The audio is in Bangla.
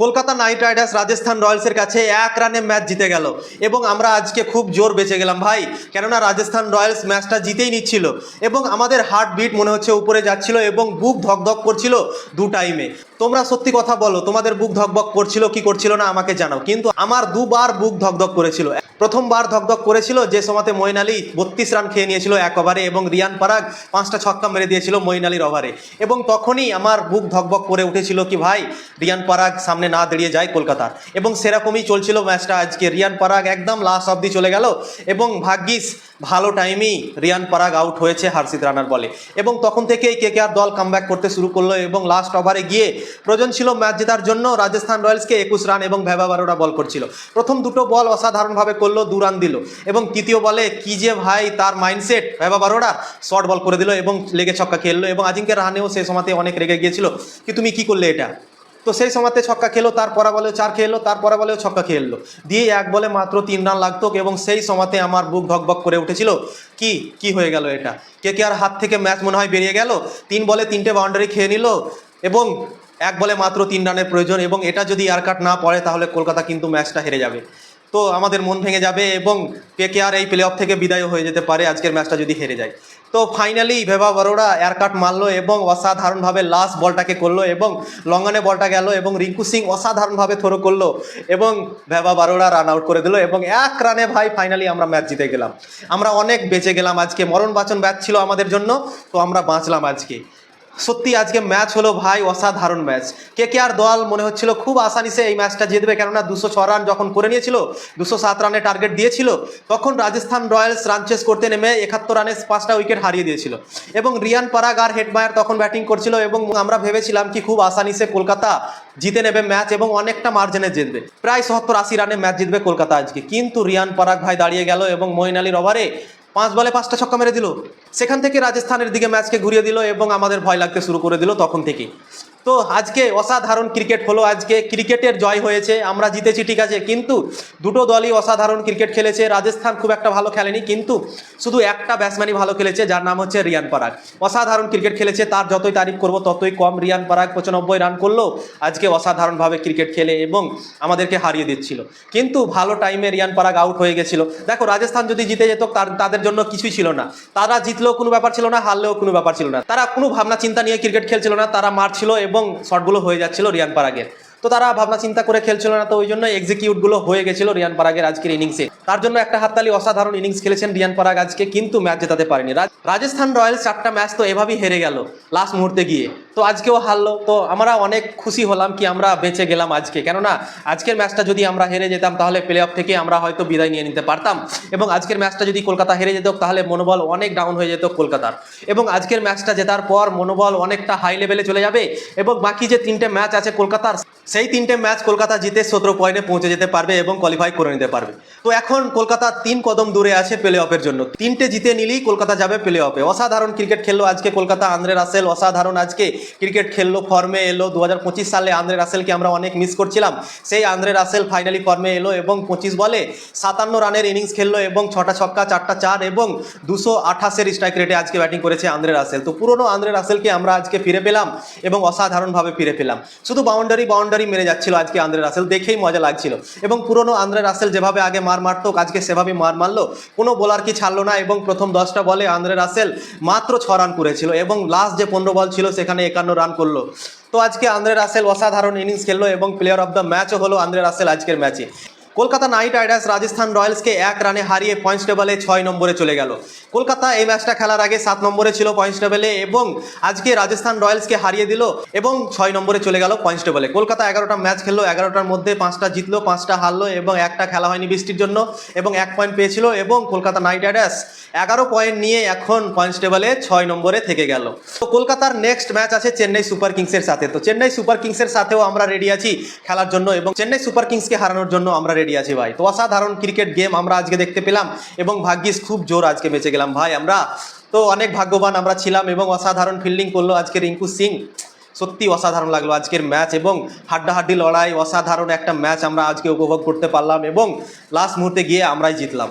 কলকাতা নাইট রাইডার্স রাজস্থান রয়্যালসের কাছে এক রানে ম্যাচ জিতে গেল। এবং আমরা আজকে খুব জোর বেঁচে গেলাম ভাই। কেননা রাজস্থান রয়্যালস ম্যাচটা জিতেই নিচ্ছিল। এবং আমাদের হার্ট বিট মনে হচ্ছে উপরে যাচ্ছিল এবং বুক ধকধক করছিল দু টাইমে তোমরা সত্যি কথা বলো, তোমাদের বুক ধকধক করছিল কি করছিল না আমাকে জানাও। কিন্তু আমার দুবার বুক ধকধক করেছিল। প্রথমবার ধকধক করেছিল যে সময়তে মইন আলী বত্রিশ রান খেয়ে নিয়েছিল এক ওভারে এবং রিয়ান পারাগ পাঁচটা ছক্কা মেরে দিয়েছিল মইন আলীর ওভারে। এবং তখনই আমার বুক ধকবক করে উঠেছিল কি ভাই, রিয়ান পারাগ সামনে না দাঁড়িয়ে যায় কলকাতার। এবং সেরকমই চলছিল ম্যাচটা। আজকে রিয়ান পারাগ একদম লাস্ট অব্দি চলে গেল এবং ভাগ্যিস ভালো টাইমেই রিয়ান পারাগ আউট হয়েছে হার্ষিত রানার বলে। এবং তখন থেকেই কে কে আর দল কামব্যাক করতে শুরু করল এবং লাস্ট ওভারে গিয়ে প্রয়োজন ছিল ম্যাচ জেতার জন্য রাজস্থান রয়্যালসকে একুশ রান এবং ভেবা বারোটা বল করছিল। প্রথম দুটো বল অসাধারণভাবে করল, দু রান দিল এবং তৃতীয় বলে কি যে ভাই তার মাইন্ডসেট ভেবা বারোটা শর্ট বল করে দিল এবং লেগে ছক্কা খেললো এবং আজিঙ্কের রাহানেও সে সময়তে অনেক রেগে গিয়েছিল। কি তুমি কি করলে এটা? তো সেই সময়তে ছক্কা খেলো তার পরা বলে চার খেললো তার পরা বলেও ছক্কা খেললো। দিয়ে এক বলে মাত্র তিন রান লাগতো এবং সেই সময়তে আমার বুক ভকভক করে উঠেছিল। কি? কি হয়ে গেল এটা? কে কে আর হাত থেকে ম্যাচ মনে হয় বেরিয়ে গেল? তিন বলে তিনটে বাউন্ডারি খেয়ে নিল এবং এক বলে মাত্র তিন রানের প্রয়োজন এবং এটা যদি আর কাট না পড়ে তাহলে কলকাতা কিন্তু ম্যাচটা হেরে যাবে। তো আমাদের মন ভেঙে যাবে এবং কে কে আর এই প্লে অফ থেকে বিদায় হয়ে যেতে পারে। আজকের ম্যাচটা যদি হেরে যায়। তো ফাইনালি ভেবা বড়োরা এয়ারকাট মারলো এবং অসাধারণভাবে লাস্ট বলটাকে করল এবং লঙ্গনে বলটা গেল এবং রিঙ্কু সিং অসাধারণভাবে থ্রো করল এবং ভেবা বারোড়া রান আউট করে দিল এবং এক রানে ভাই ফাইনালি আমরা ম্যাচ জিতে গেলাম। আমরা অনেক বেঁচে গেলাম আজকে। মরণ বাচন ম্যাচ ছিল আমাদের জন্য, তো আমরা বাঁচলাম আজকে। সত্যি আজকে ম্যাচ হলো ভাই অসাধারণ ম্যাচ কে কে আর দল মনে হচ্ছিল খুব আসানিসে এই ম্যাচটা জিতবে, কেননা দুশো ছ রান যখন করে নিয়েছিল, দুশো সাত রানে টার্গেট দিয়েছিল, তখন রাজস্থান রয়্যালস রান চেস করতে নেমে একাত্তর রানে পাঁচটা উইকেট হারিয়ে দিয়েছিল। এবং রিয়ান পারাগ আর হেডমায়ার তখন ব্যাটিং করছিল এবং আমরা ভেবেছিলাম কি খুব আসানিসে কলকাতা জিতে নেবে ম্যাচ এবং অনেকটা মার্জিনে জিতবে। প্রায় সত্তর আশি রানে ম্যাচ জিতবে কলকাতা আজকে। কিন্তু রিয়ান পারাগ ভাই দাঁড়িয়ে গেল এবং মইন আলীর ওভারে পাঁচ বলে পাঁচটা ছক্কা মেরে দিল। সেখান থেকে রাজস্থানের দিকে ম্যাচকে ঘুরিয়ে দিল এবং আমাদের ভয় লাগতে শুরু করে দিল তখন থেকে তো আজকে অসাধারণ ক্রিকেট হলো, আজকে ক্রিকেটের জয় হয়েছে, আমরা জিতেছি, ঠিক আছে? কিন্তু দুটো দলই অসাধারণ ক্রিকেট খেলেছে, রাজস্থান খুব একটা ভালো খেলেনি, কিন্তু শুধু একটা ব্যাটসম্যানই ভালো খেলেছে, যার নাম হচ্ছে রিয়ান পারাগ। অসাধারণ ক্রিকেট খেলেছে, তার যতই তারিফ করব, ততই কম রিয়ান পারাগ পঁচানব্বই রান করল আজকে অসাধারণভাবে ক্রিকেট খেলে এবং আমাদেরকে হারিয়ে দিচ্ছিল। কিন্তু ভালো টাইমে রিয়ান পারাগ আউট হয়ে গেছিল। দেখো, রাজস্থান যদি জিতে যেত তাদের জন্য কিছুই ছিল না। তারা জিতলেও কোনো ব্যাপার ছিল না, হারলেও কোনো ব্যাপার ছিল না। তারা কোনো ভাবনা চিন্তা নিয়ে ক্রিকেট খেলছিল না, তারা মারছিল এবং শটগুলো হয়ে যাচ্ছিল রিয়ান পারাগের। তো তারা ভাবনা চিন্তা করে খেলছিল না, তো ওই জন্য এক্সিকিউটগুলো হয়ে গেছিল রিয়ান পারাগের আজকের ইনিংসে তার জন্য একটা হাততালি, অসাধারণ ইনিংস খেলেছেন রিয়ান পারাগ আজকে, কিন্তু ম্যাচ জেতাতে পারেনি। রাজ- রাজস্থান রয়্যালস চারটা ম্যাচ তো এভাবেই হেরে গেল লাস্ট মুহূর্তে গিয়ে। তো আজকেও হারলো, তো আমরা অনেক খুশি হলাম কি আমরা বেঁচে গেলাম আজকে। কেননা, আজকের ম্যাচটা যদি আমরা হেরে যেতাম, তাহলে প্লে অফ থেকে আমরা হয়তো বিদায় নিয়ে নিতে পারতাম। এবং আজকের ম্যাচটা যদি কলকাতা হেরে যেত, তাহলে মনোবল অনেক ডাউন হয়ে যেত কলকাতার। এবং আজকের ম্যাচটা জেতার পর মনোবল অনেকটা হাই লেভেলে চলে যাবে। এবং বাকি যে তিনটে ম্যাচ আছে কলকাতার সেই তিনটে ম্যাচ কলকাতা জিতে সতেরো পয়েন্টে পৌঁছে যেতে পারবে এবং কোয়ালিফাই করে নিতে পারবে। তো এখন কলকাতা তিন কদম দূরে আছে প্লে অফের জন্য। তিনটে জিতে নিলেই কলকাতা যাবে প্লে অফে অসাধারণ ক্রিকেট খেললো আজকে কলকাতা আন্দ্রে রাসেল। অসাধারণ আজকে ক্রিকেট খেললো ফর্মে এলো। দু হাজার পঁচিশ সালে আন্দ্রে রাসেলকে আমরা অনেক মিস করছিলাম। সেই আন্দ্রে রাসেল ফাইনালি ফর্মে এলো এবং পঁচিশ বলে সাতান্ন রানের ইনিংস খেললো এবং ছটা ছক্কা, চারটা চার এবং দুশো আঠাশের স্ট্রাইক রেটে আজকে ব্যাটিং করেছে আন্দ্রে রাসেল। তো পুরনো আন্দ্রে রাসেলকে আমরা আজকে ফিরে পেলাম এবং অসাধারণভাবে ফিরে পেলাম। শুধু বাউন্ডারি বাউন্ডারি মেরে যাচ্ছিল আজকে আন্দ্রে রাসেল, দেখেই মজা লাগছিল। এবং পুরনো আন্দ্রে রাসেল যেভাবে আগে মার মারত, আজকে সেভাবে মার মারলো। কোনো বোলার কি ছাড়লো না এবং প্রথম দশটা বলে আন্দ্রে রাসেল মাত্র ছ রান করেছিল এবং লাস্ট যে পনেরো বল ছিল সেখানে একান্ন রান করল। তো আজকে আন্দ্রে রাসেল অসাধারণ ইনিংস খেললো এবং প্লেয়ার অফ দ্য ম্যাচও হলো আন্দ্রে রাসেল আজকের ম্যাচে কলকাতা নাইট রাইডার্স রাজস্থান রয়্যালসকে এক রানে হারিয়ে পয়েন্টস টেবলে ছয় নম্বরে চলে গেল। কলকাতা এই ম্যাচটা খেলার আগে সাত নম্বরে ছিল পয়েন্টস টেবলে এবং আজকে রাজস্থান রয়্যালসকে হারিয়ে দিল এবং ছয় নম্বরে চলে গেল পয়েন্টস টেবলে কলকাতা এগারোটা ম্যাচ খেললো, এগারোটার মধ্যে পাঁচটা জিতলো, পাঁচটা হারলো এবং একটা খেলা হয়নি বৃষ্টির জন্য এবং এক পয়েন্ট পেয়েছিল এবং কলকাতা নাইট রাইডার্স এগারো পয়েন্ট নিয়ে এখন পয়েন্টস টেবলে ছয় নম্বরে থেকে গেল। তো কলকাতার নেক্সট ম্যাচ আছে চেন্নাই সুপার কিংসের সাথে। তো চেন্নাই সুপার কিংসের সাথেও আমরা রেডি আছি খেলার জন্য এবং চেন্নাই সুপার কিংসকে হারানোর জন্য আমরা রেডি আছি ভাই। তো অসাধারণ ক্রিকেট গেম আমরা আজকে দেখতে পেলাম এবং ভাগ্যিস খুব জোর আজকে বেঁচে গেলাম ভাই আমরা। তো অনেক ভাগ্যবান আমরা ছিলাম এবং অসাধারণ ফিল্ডিং করল আজকে রিঙ্কু সিং। সত্যি অসাধারণ লাগল আজকের ম্যাচ এবং হাড্ডাহাড্ডি লড়াই, অসাধারণ একটা ম্যাচ আমরা আজকে উপভোগ করতে পারলাম এবং লাস্ট মুহূর্তে গিয়ে আমরাই জিতলাম।